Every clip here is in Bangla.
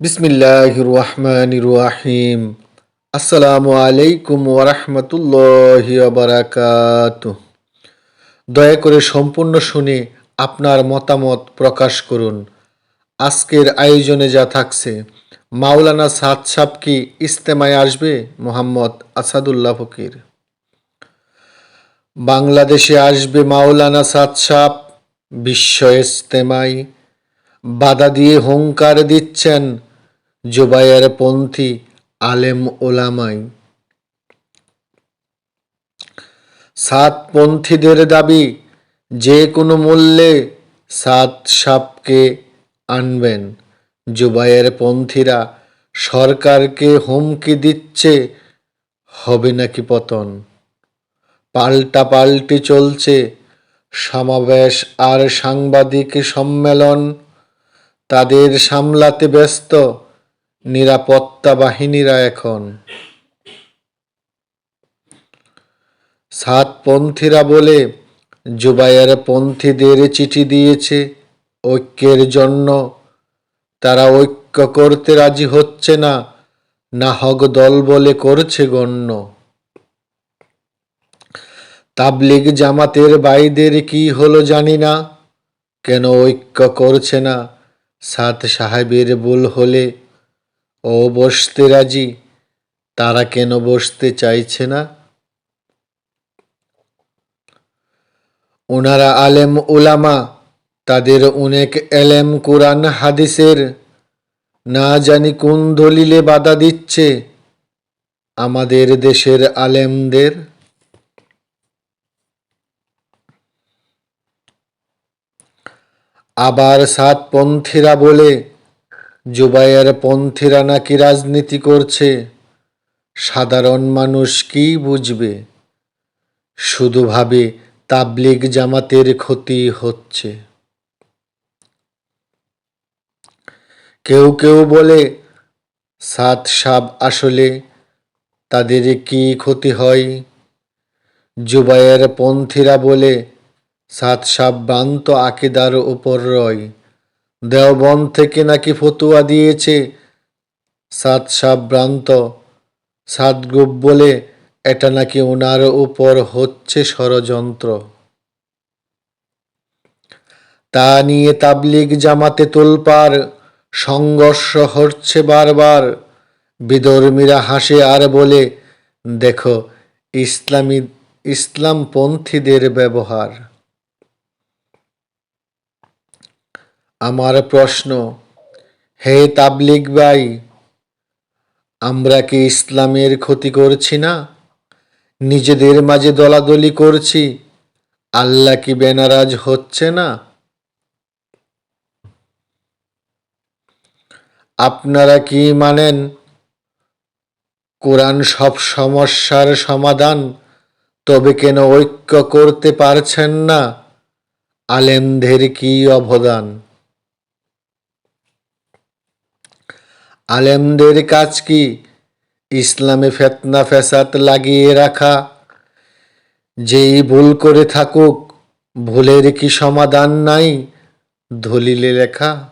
বিসমিল্লাহ আসসালামু আলাইকুম ওরহমতুল্লাহ বারাকাত দয়া করে সম্পূর্ণ শুনে আপনার মতামত প্রকাশ করুন। আজকের আয়োজনে যা থাকছে, মাওলানা সাদ সাহ কি ইস্তেমায় আসবে? মোহাম্মদ আসাদুল্লাহ ফকির। বাংলাদেশে আসবে মাওলানা সাদ সাহ বিশ্ব ইস্তেমায় বাধা দিয়ে হুঙ্কার দিচ্ছেন জুবাইয়ের পন্থী আলেম ওলামাই। সাতপন্থীদের দাবি, যে কোনো মূল্যে সাত সাপকে আনবেন। জুবাইয়ের পন্থীরা, সরকারকে হুমকি দিচ্ছে, হবে নাকি পতন? পাল্টা পাল্টি চলছে, সমাবেশ আর সাংবাদিক সম্মেলন, তাদের সামলাতে ব্যস্ত নিরাপত্তা বাহিনীরা এখন। সাতপন্থীরা বলে জুবাইয়ের পন্থীদের চিঠি দিয়েছে ঐক্যের জন্য। তারা ঐক্য করতে রাজি হচ্ছে না না হক দল বলে করছে গণ্য। তাবলিগ জামাতের বাইদের কি হলো জানি না, কেন ঐক্য করছে না? সাত সাহেবের ভুল হলে ও বসতে রাজি? তারা কেন বসতে চাইছে না? ওনারা আলেম উলামা, তাদের অনেক এলেম কোরআন হাদিসের। না জানি কোন দলিলে বাধা দিচ্ছে আমাদের দেশের আলেমদের। আবার সাতপন্থীরা বলে জুবাইয়ের পন্থীরা নাকি রাজনীতি করছে? সাধারণ মানুষ কি বুঝবে? শুধু ভাবে তাবলিগ জামাতের ক্ষতি হচ্ছে। কেউ কেউ বলে, সাত সাব আসলে তাদের কি ক্ষতি হয়? জুবাইয়ের পন্থীরা বলে, সাত সাব ভ্রান্ত আকিদার উপর রয়। দেওবন থেকে নাকি ফতুয়া দিয়েছে? সাত সাব ভ্রান্ত সাত গ্রুপ বলে এটা নাকি ওনার উপর হচ্ছে ষড়যন্ত্র। তা নিয়ে তাবলিগ জামাতে তোলপার সংঘর্ষ হচ্ছে বারবার। বিধর্মীরা হাসে আর বলে, দেখো, ইসলামী, ইসলামপন্থীদের ব্যবহার। আমার প্রশ্ন, হে তাবলিগ ভাই, আমরা কি ইসলামের ক্ষতি করছি না? নিজেদের মাঝে দলাদলি করছি, আল্লাহ কি বেনারাজ হচ্ছে না? আপনারা কি মানেন, কোরআন সব সমস্যার সমাধান, তবে কেন ঐক্য করতে পারছেন না? আলেমদের কি অবদান? আলেমদের কাজ কি? ইসলামে ফেতনা ফেসাদ লাগিয়ে রাখা। যেই ভুল করে থাকুক, ভুলের কি সমাধান নাই দলিলে লেখা?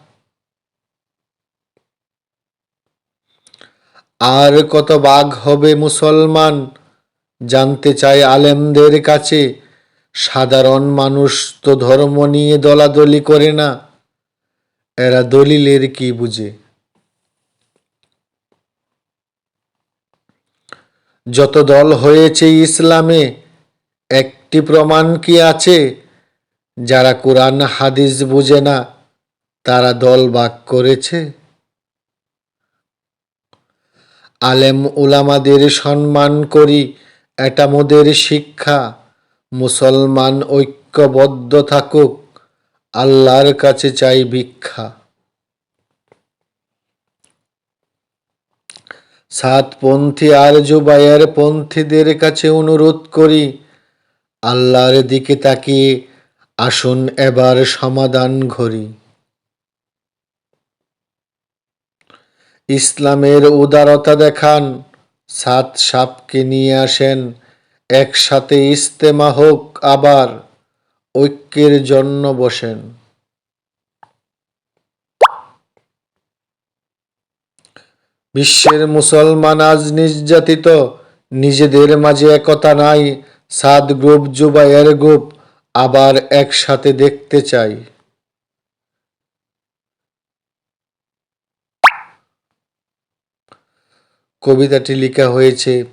আর কত বাঘ হবে মুসলমান? জানতে চায় আলেমদের কাছে। সাধারণ মানুষ তো ধর্ম নিয়ে দলাদলি করে না। এরা দলিলের কি বুঝে? যত দল হয়েছে ইসলামে, একটি প্রমাণ কি আছে? যারা কোরআন, হাদিস বুঝে না, তারা দল বাক করেছে? আলেম উলামাদের সম্মান করি, এটা মোদের শিক্ষা। মুসলমান ঐক্যবদ্ধ থাকুক, আল্লাহর কাছে চাই ভিক্ষা। সাতপন্থী আর জুবাইয়ের পন্থীদের কাছে অনুরোধ করি, আল্লাহর দিকে তাকিয়ে আসুন এবার সমাধান ঘড়ি। ইসলামের উদারতা দেখান, সাত সাপকে নিয়ে আসেন, একসাথে ইস্তেমা হোক আবার, ঐক্যের জন্য বসেন। বিশ্বের মুসলমান আজ নির্যাতিত। নিজেদের মাঝে একতা নাই। সাদ গ্রুপ জুবাইয়ের গ্রুপ আবার একসাথে দেখতে চাই। কবিতাটি লেখা হয়েছে,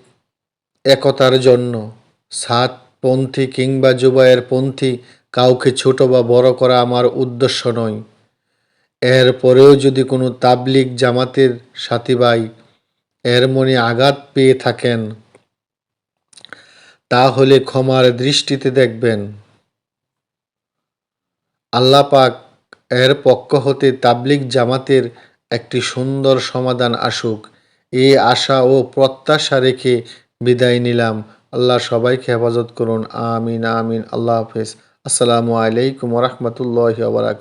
একতার জন্য। সাতপন্থী কিংবা জুবাইয়ের পন্থী, কাউকে ছোট বা বড় করা আমার উদ্দেশ্য নয়। এর পরেও যদি কোনো তাবলিগ জামাতের সাথী ভাই এর মনে আঘাত পেয়ে থাকেন, তাহলে ক্ষমার দৃষ্টিতে দেখবেন। আল্লাহ পাক এর পক্ষ হতে তাবলিগ জামাতের একটি সুন্দর সমাধান আসুক। এই আশা ও প্রত্যাশা রেখে বিদায় নিলাম। আল্লাহ সবাইকে হেফাজত করুন। আমিন আমিন। আল্লাহ হাফেজ। আসসালামু আলাইকুম রহমতুল্লাহ বারাক